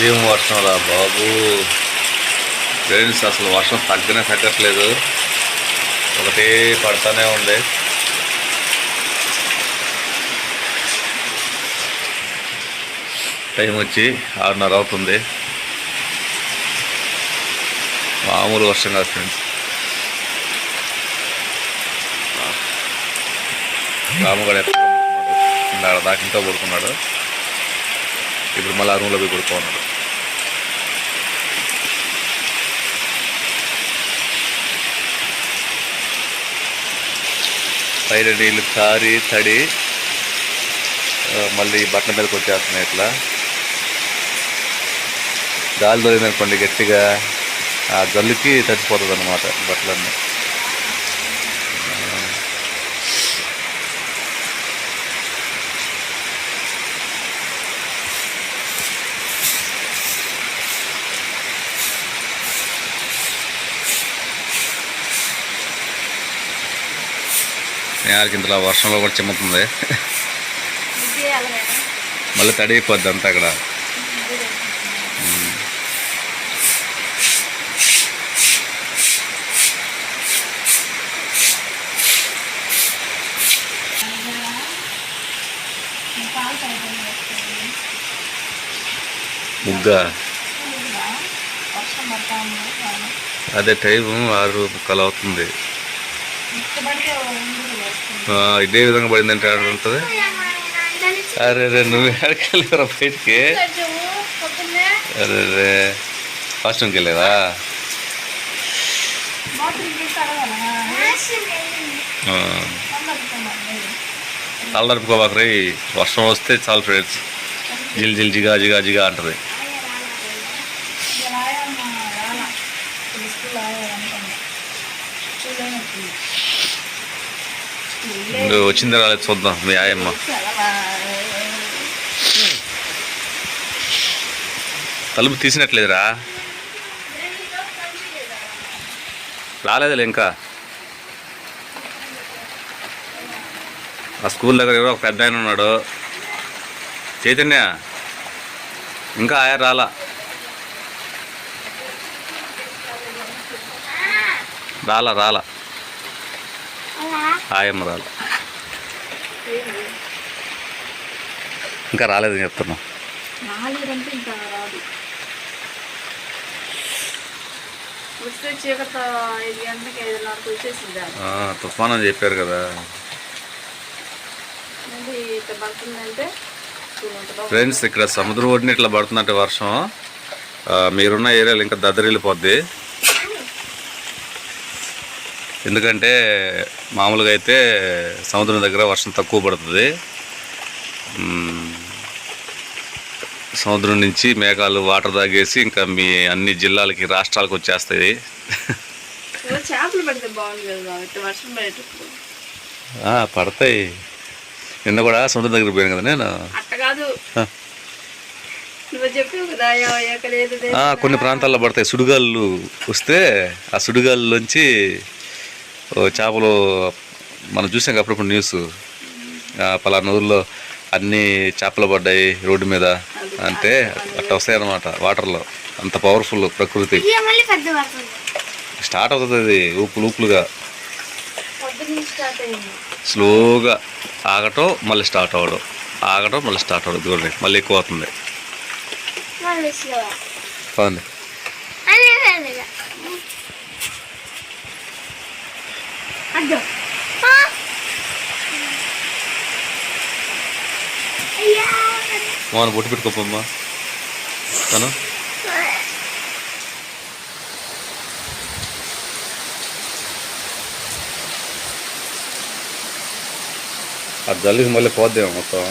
ఏం వర్షం రా బాబు. ఫ్రెండ్స్ అసలు వర్షం తగ్గనే తగ్గట్లేదు. ఒకటే పడతానే ఉంది. టైం వచ్చి ఆరున్నర అవుతుంది. మామూలు వర్షం కాదు ఫ్రెండ్స్. రాముగాడు ఎక్కడ పడుకున్నాడు ఇందాక దాకా ఇంట్లో పడుకున్నాడు. ఇప్పుడు మళ్ళీ ఆ రూమ్లో పోయి ఉన్నాడు పైన నీళ్ళు కారి తడి మళ్ళీ బట్టల మీదకి వచ్చేస్తున్నాయి ఇట్లా. గాలి దొరికిందనుకోండి గట్టిగా ఆ జల్లుకి తడిసిపోతుంది అనమాట బట్టలన్నీ. నేలకి ఇంతలా వర్షంలో కూడా చిమ్ముతుంది. మళ్ళీ తడి అయిపోద్ది అంతా అక్కడ ముగ్గా? ముగ్గ అదే టైం ఆరు ముక్కలు అవుతుంది ఇదే విధంగా పడిందంటే ఆడ ఉంటుంది. అరే రే నువ్వు ఎక్కడికి బయటికి? అరే రే వాష్రూమ్కి వెళ్ళేవా? బాటిల్ వర్షం వస్తే చాలు ఫ్రెండ్స్ జిల్ జిల్ జిగా జిగా జిగా అంటుంది. Thank you రాలా ఇప్పుడు స్కూల్ ఆయాలనుకున్నా స్కూల్ అయినప్పుడు నువ్వు వచ్చింది రాలేదు చూద్దాం మీ ఆయమ్మ. తలుపు తీసినట్లేదురా. రాలేదులే ఇంకా. ఆ స్కూల్ దగ్గర ఎవరో ఒక పెద్ద ఆయన ఉన్నాడు. చైతన్య ఇంకా ఆయా రాలా. రాలా రాలా ఆయమ్మ రాలా ఇంకా రాలేదు చెప్తున్నా నాలుగంటే ఇంకా రాదు వస్తే చీకట ఐదు గంటలకి ఐదున్నరకు వచ్చేసింది? ఆ, తుఫాన్ అని చెప్పారు కదా. ఫ్రెండ్స్ ఇక్కడ సముద్రం ఒడిని ఇట్లా పడుతుందంటే వర్షం. మీరున్న ఏరియాలో ఇంకా దద్దరిల్లిపోద్ది. ఎందుకంటే మామూలుగా అయితే సముద్రం దగ్గర వర్షం తక్కువ పడుతుంది. సముద్రం నుంచి మేఘాలు వాటర్ తాగేసి ఇంకా మీ అన్ని జిల్లాలకి రాష్ట్రాలకు వచ్చేస్తాయి. పడతాయి. నిన్న కూడా సముద్రం దగ్గర పోయాను కదా నేను. కొన్ని ప్రాంతాల్లో పడతాయి. సుడిగాళ్ళు వస్తే ఆ సుడిగాల్లోంచి చేపలు మనం చూసాం అప్పుడప్పుడు న్యూస్ పలానా ఊర్లో అన్ని చేపలు పడ్డాయి రోడ్డు మీద. అంటే అట్లా వస్తాయి అన్నమాట వాటర్లో అంత పవర్ఫుల్ ప్రకృతి. స్టార్ట్ అవుతుంది అది ఊపులు ఊపులుగా. స్లోగా ఆగటం మళ్ళీ స్టార్ట్ అవ్వడం. ఆగటం మళ్ళీ స్టార్ట్ అవ్వడం. చూడండి మళ్ళీ ఎక్కువ అవుతుంది. మళ్ళీ అడ్డు మోహన్ బొట్టు పెట్టుకోపమ్మా తను. ఆ జల్లికి మళ్ళీ పోద్దేమో మొత్తం.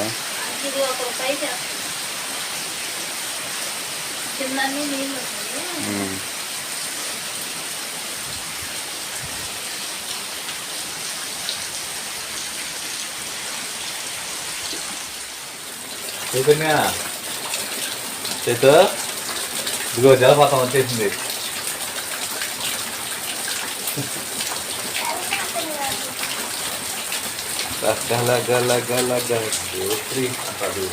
కింద నీళ్ళు చైతన్య చేత ఇదిగో జలపాతం వచ్చేసింది గల గల గల గోత్రి అంటాడు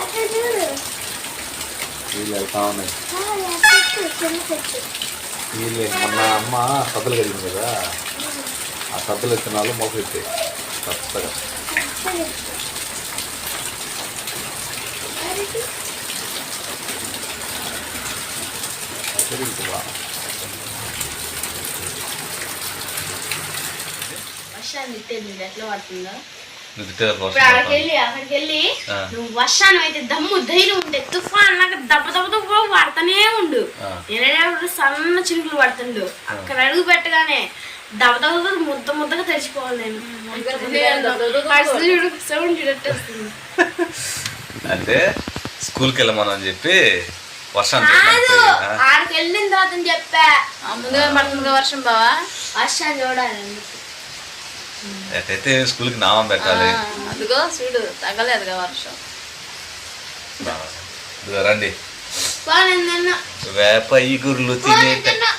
అక్కడ చూడు పడుతా ఉన్నాయి. వీళ్ళే మొన్న అమ్మ సద్దులు కడిగింది కదా. ఆ సద్దులు విత్తనాలు మొలకెత్తాయి కొత్తగా వర్షాన్ని ఇస్తే ఇది ఎట్లా పడుతుందో? అక్కడికి వెళ్ళి. నువ్వు వర్షాన్ని అయితే దమ్ము ధైర్యం ఉంటే తుఫాన్ లాగా దెబ్బ దెబ్బ దెబ్బ పడతానే ఉండు. ఎనడేప్పుడు సన్న చినుకులు పడుతుండు. అక్కడ అడుగు పెట్టగానే దెబ్బ దెబ్బ దెబ్బ ముద్ద ముద్దగా తెరిచిపోవాలి నేను. సౌండ్ అంటే స్కూల్కి వెళ్ళమని చెప్పి వర్షం ఆడికి వెళ్ళిన తర్వాత చెప్పా. ముందుగా పడుతుంది వర్షం బావా? వర్షాన్ని చూడాలి. అయితే స్కూల్కి నామం పెట్టాలి. అదిగో చూడు తగ్గలేదుగా వర్షం. రండి. వేప ఈగుర్లు తినే తిన్నా.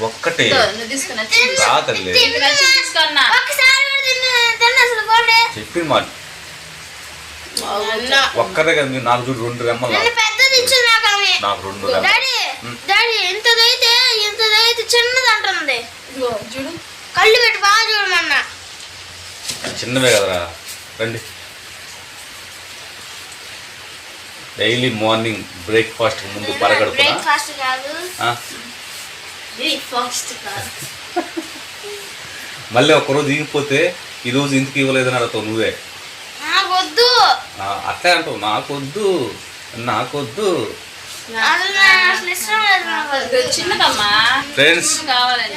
ఒక్కటే. ఇదో, నువ్వు తీసుకుని వచ్చింది రా తల్లి. నీకు నచ్చింది తీసుకున్నా. ఒక్కసారి కూడా తిన్నా. తిన్నా అసలు పోండి. చెప్పిన మాట. తిన్నా. ఒక్కరే కదా మీరు నాకు చూడు రెండు రెమ్మలు నాకు ఆమె. నాకు రెండు డాడీ ఇంతదైతే ఇంతదైతే చిన్నది అంటుంది. చూడు. కళ్ళు పెట్టి బాగా చూడమన్నా చిన్నవే కదరా. రండి. డైలీ మార్నింగ్ బ్రేక్ఫాస్ట్ ముందు పరగడుపున? మళ్ళీ ఒకరోజు దిగిపోతే ఈ రోజు ఇంటికి ఇవ్వలేదని అడుగుతావు నువ్వే. అట్లే అంటావు నాకొద్దు నాకొద్దు. Friends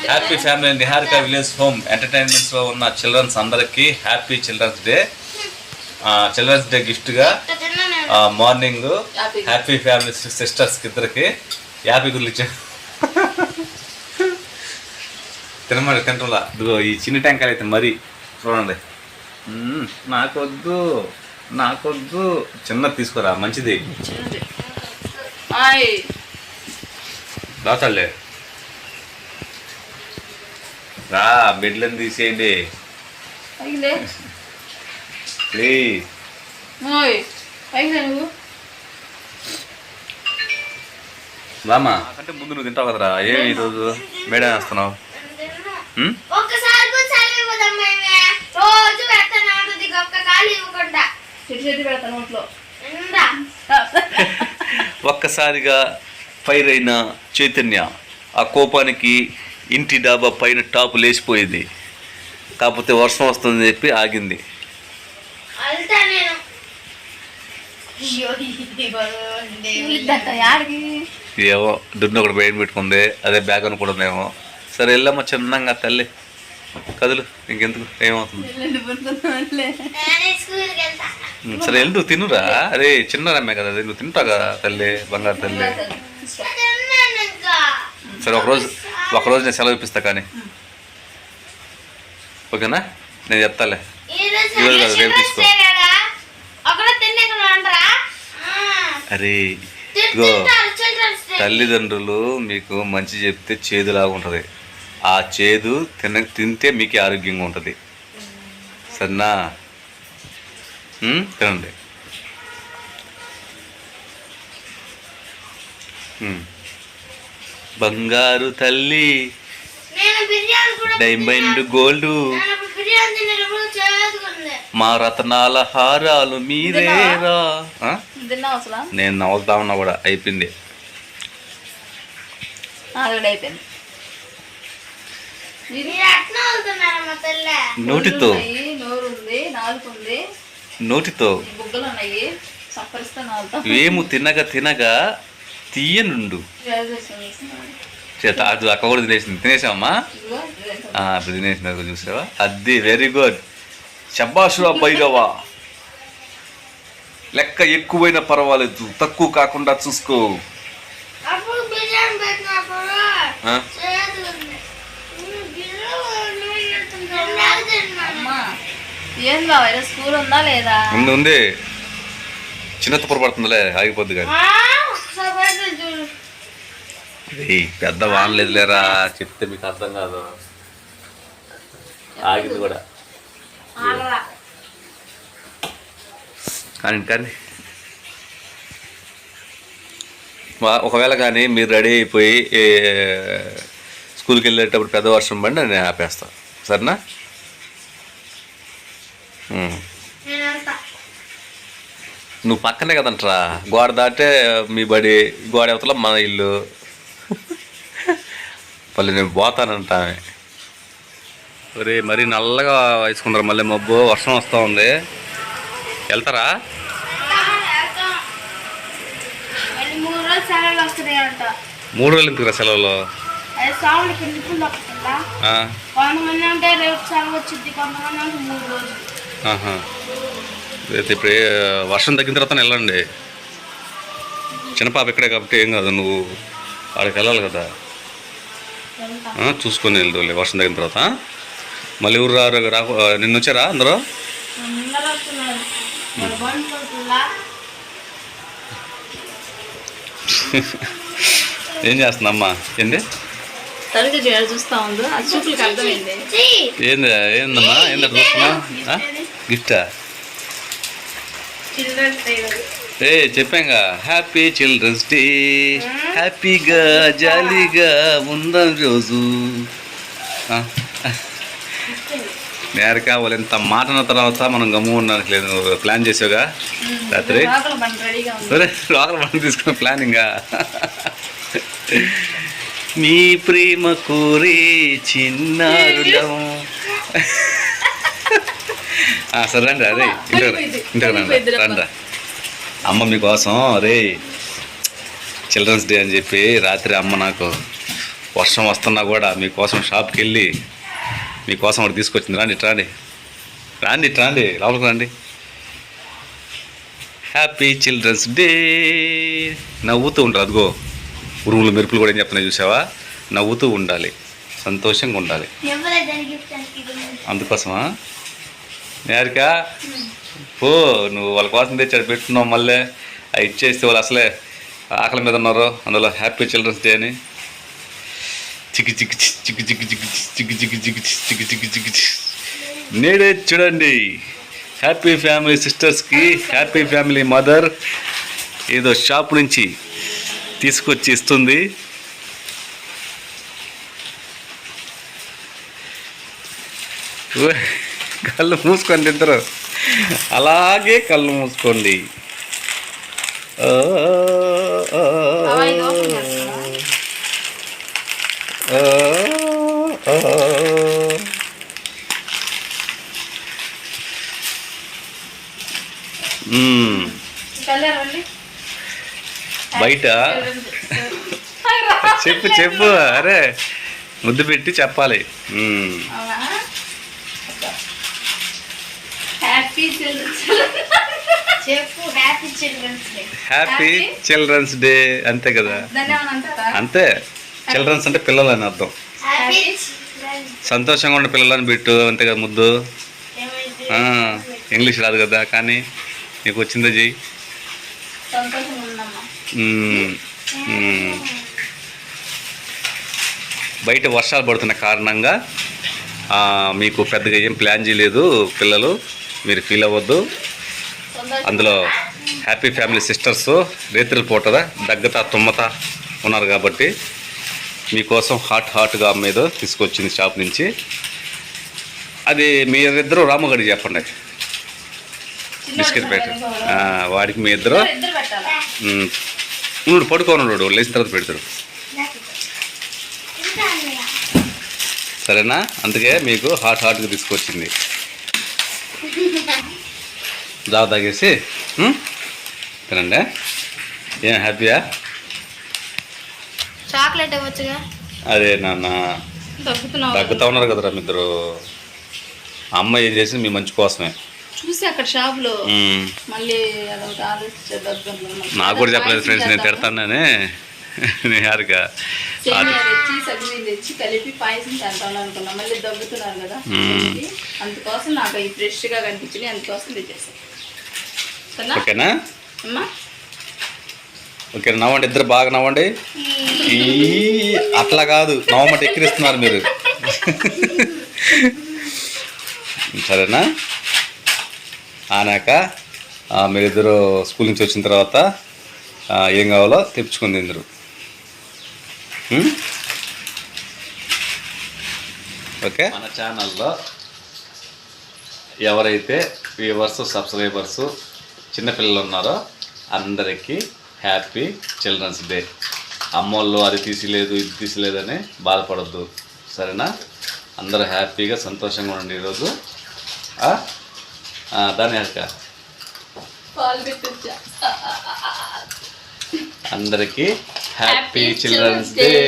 happy family Niharika village home ఎంటర్టైన్మెంట్స్లో ఉన్న చిల్డ్రన్స్ అందరికి happy children's day children's day గిఫ్ట్గా మార్నింగ్. హ్యాపీ ఫ్యామిలీ సిస్టర్స్కి ఇద్దరికి యాపీ గుర్లు ఇచ్చా. తినమని తింటంలా. ఈ చిన్న టెంకాయలు అయితే మరీ చూడండి. నాకొద్దు నాకొద్దు. చిన్నది తీసుకోరా మంచిది. చిన్నది ఆయ్ దాచాలే రా బెడ్లను తీసేయండి. ప్లీజ్. ఓయ్ నువ్వు. రామా. అంటే ముందు నువ్వు తింటావు కదరా. ఏమి ఈరోజు మేడం వేస్తున్నావు ఉమ్? ఒక్కసారి కూడా చదివిపోదాం మేమే రోజు పెడతానే ఉంటుంది ఒక్క ఖాళీ ఇవ్వకుండా. చెట్టు చెట్టు పెడతాను నోట్లో. ఉందా? ఒక్కసారిగా ఫైర్ అయిన చైతన్య ఆ కోపానికి ఇంటి డాబా పైన టాపు లేచిపోయింది. కాకపోతే వర్షం వస్తుందని చెప్పి ఆగింది. ఏమో దున్ను ఒకటి బయట పెట్టుకుంది అదే బ్యాగ్ అనుకుంటుందేమో. సరే వెళ్ళమ్మా చిన్నంగా తల్లి. కదులు ఇంకెందుకు? ఏమవుతుంది? సరే వెళ్తూ తినురా. అరే చిన్న రమ్మే కదా నువ్వు తింటావు కదా తల్లి బంగారు తల్లి. సరే ఒకరోజు ఒకరోజు నేను సెలవు ఇప్పిస్తా కానీ. ఓకేనా? నేను చెప్తాలే. ఈ కాదు, రేపు తీసుకో. అరే ఇగో తల్లిదండ్రులు మీకు మంచి చెప్తే చేదులాగా ఉంటుంది. ఆ చేదు తిన తింటే మీకే ఆరోగ్యంగా ఉంటుంది. సరేనా? తినండి. బంగారు తల్లి. నేను బిర్యానీ కూడా డైమండ్ గోల్డ్. మా రతనాల హారాలు మీరేరా నేను నవ్వుతా ఉన్నా కూడా అయిపోయింది. నోటితో? ఉన్నాయి, నోరు ఉంది నాలుగు ఉంది నోటితో. వేము తినగా తినగా తీయనుండు. చేత అది అక్క కూడా తినేసింది. తినేసావమ్మా? ఆ, ఇప్పుడు తినేసింది. అది చూసావా? అది వెరీ గుడ్ శబ్బాషురా బైరవా లెక్క ఎక్కువైనా పర్వాలేదు. తక్కువ కాకుండా చూసుకో. స్కూల్ ఉందా లేదా? ఉంది ఉంది. చిన్న తుప్పర పడుతుందిలే ఆగిపోద్ది కానీ. పెద్ద వానలేదు లేరా చెప్తే మీకు అర్థం కాదు. ఆగింది కూడా. కానీ కానీ. ఒకవేళ కానీ మీరు రెడీ అయిపోయి స్కూల్కి వెళ్ళేటప్పుడు పెద్ద వర్షం బండి నేను ఆపేస్తా. సరేనా? నువ్వు పక్కనే కదంటరా. గోడ దాటే మీ బడి గోడ అవతల మన ఇల్లు. మళ్ళీ నేను పోతానంట ఆమె. ఒరే మరీ నల్లగా వేసుకున్నారు మళ్ళీ మబ్బు. వర్షం వస్తూ ఉంది. వెళ్తారా? మూడు రోజులు ఎందుకు సెలవులు కొంతమంది అంటే రేపు సెలవు వచ్చింది కొంతమంది మూడు రోజులు. అయితే ఇప్పుడు వర్షం తగ్గిన తర్వాత వెళ్ళండి. చిన్నపాప ఇక్కడే కాబట్టి ఏం కాదు నువ్వు వాడికి వెళ్ళాలి కదా. చూసుకొని వెళ్దాంలే వర్షం తగ్గిన తర్వాత మళ్ళీ ఊరు రారు రాకు నిన్న వచ్చారా అందరూ? ఏం చేస్తుందమ్మా ఏంది? ఏంది ఏందమ్మా? ఏంది అట్లా చూస్తున్నావు? ఆ? గిఫ్టా? ఏ చెప్పాంగా. హ్యాపీ చిల్డ్రన్స్ డే హ్యాపీగా జాలీగా ఉందాం రోజు? నేరకా వాళ్ళు ఎంత మాట అన్న తర్వాత మనం గమ్ము ఉండడానికి లేదు నువ్వు ప్లాన్ చేసావుగా? రాత్రి? రెడీగా ఉంది సరే లోకల్ మనం తీసుకున్న ప్లానింగా మీ ప్రేమ కోరే చిన్నారులం. సరే రండి అదే ఇంటికి రా- ఇంటికి రండి రండి అమ్మ మీకోసం రే చిల్డ్రన్స్ డే అని చెప్పి రాత్రి అమ్మ నాకు వర్షం వస్తున్నా కూడా మీకోసం షాప్కి వెళ్ళి మీకోసం ఒకటి తీసుకొచ్చింది. రండి ఇటు రండి. రండి ఇటు రండి లోపలికి రండి. Happy children's day. నవ్వుతూ ఉంటారు అదిగో. ఉరుములు మెరుపులు కూడా ఏం చెప్తున్నాయి చూసావా? నవ్వుతూ ఉండాలి సంతోషంగా ఉండాలి. అందుకోసమా? నేరికా పో నువ్వు వాళ్ళ కోసం తెచ్చాడు పెట్టున్నావు మళ్ళీ అవి ఇచ్చేస్తే వాళ్ళు అసలే ఆకలి మీద ఉన్నారు అందులో హ్యాపీ చిల్డ్రన్స్ డే అని చికి చిక్కి చిక్కి చిక్కి చిక్కి చిక్కి చిక్కి చిక్కి చిక్కి చిక్కి చిక్కి చిక్కి నేడే చూడండి హ్యాపీ ఫ్యామిలీ సిస్టర్స్కి హ్యాపీ ఫ్యామిలీ మదర్ ఏదో షాప్ నుంచి తీసుకొచ్చి ఇస్తుంది ఓ, కళ్ళు మూసుకొని తింటారు. అలాగే కళ్ళు మూసుకోండి. బయట. చెప్పు చెప్పు. అరే ముద్దు పెట్టి చెప్పాలి. హ్యాపీ చిల్డ్రన్స్ చెప్పు happy children's day happy Happy? Children's day అంతే కదా. అంతే. చిల్డ్రన్స్ అంటే పిల్లలు అని అర్థం హ్యాపీ చిల్డ్రన్స్ సంతోషంగా ఉన్న పిల్లలని పెట్టు అంతే కదా ముద్దు. ఇంగ్లీష్ రాదు కదా కానీ నీకు వచ్చిందా చెయ్యి. మ్మ్. బయట వర్షాలు పడుతున్న కారణంగా ఆ, మీకు పెద్దగా ఏం ప్లాన్ చేయలేదు పిల్లలు. మీరు ఫీల్ అవ్వద్దు. అందులో హ్యాపీ ఫ్యామిలీ సిస్టర్స్ రేత్రులు పూటదా? దగ్గత తుమ్మత ఉన్నారు కాబట్టి మీకోసం హాట్ హాట్గా మీద తీసుకొచ్చింది షాప్ నుంచి. అది మీరిద్దరూ రామగడి చెప్పండి. Biscuit packet. వాడికి మీ ఇద్దరు. నువ్వు పడుకోనుడు ఉన్నాడు లేచిన తర్వాత పెడతాడు. సరేనా? అందుకే మీకు హాట్ హాట్గా తీసుకొచ్చింది. జావ తాగేసి? తినండి. ఏం హ్యాపీయా? చాక్లెట్ ఇవ్వచ్చుగా. అదే నాన్న. దగ్గుతా ఉన్నారు కదరా మీ ఇద్దరు. ఆ అమ్మ ఏం చేసింది మీ మంచి కోసమే. చూసి అక్కడ షాప్లో మ్మ్. మళ్ళీ నాకు కూడా చెప్పలేదు ఫ్రెండ్స్ నేను తిడతానని నేను యారిక సేమియా తెచ్చి సగ్గుబియ్యం తెచ్చి కలిపి పాయసం చేద్దాం అనుకున్నా. మళ్ళీ దగ్గుతున్నారు కదా మ్మ్. ఇది. అందుకోసం నాకు ఈ ఫ్రెష్గా కనిపించింది అందుకోసం తెచ్చేసాను సరేనా? ఓకేనా? అమ్మా. ఓకే నవ్వండి. ఇద్దరు బాగా నవ్వండి. ఈ అట్లా కాదు. నవ్వమంటే ఎక్కిరిస్తున్నారు మీరు. సరేనా? ఆనాక మీరిద్దరు స్కూల్ నుంచి వచ్చిన తర్వాత ఏం కావాలో తెప్పించుకుంది ఇందరు? ఓకే మన ఛానల్లో ఎవరైతే వ్యూవర్స్ సబ్స్క్రైబర్స్ చిన్నపిల్లలు ఉన్నారో అందరికీ హ్యాపీ చిల్డ్రన్స్ డే అమ్మోళ్ళు అది తీసిలేదు ఇది తీసిలేదని బాధపడద్దు. సరేనా? అందరూ హ్యాపీగా సంతోషంగా ఉండండి ఈరోజు. దాని అక్క అందరికీ happy Happy children's Children's day Day.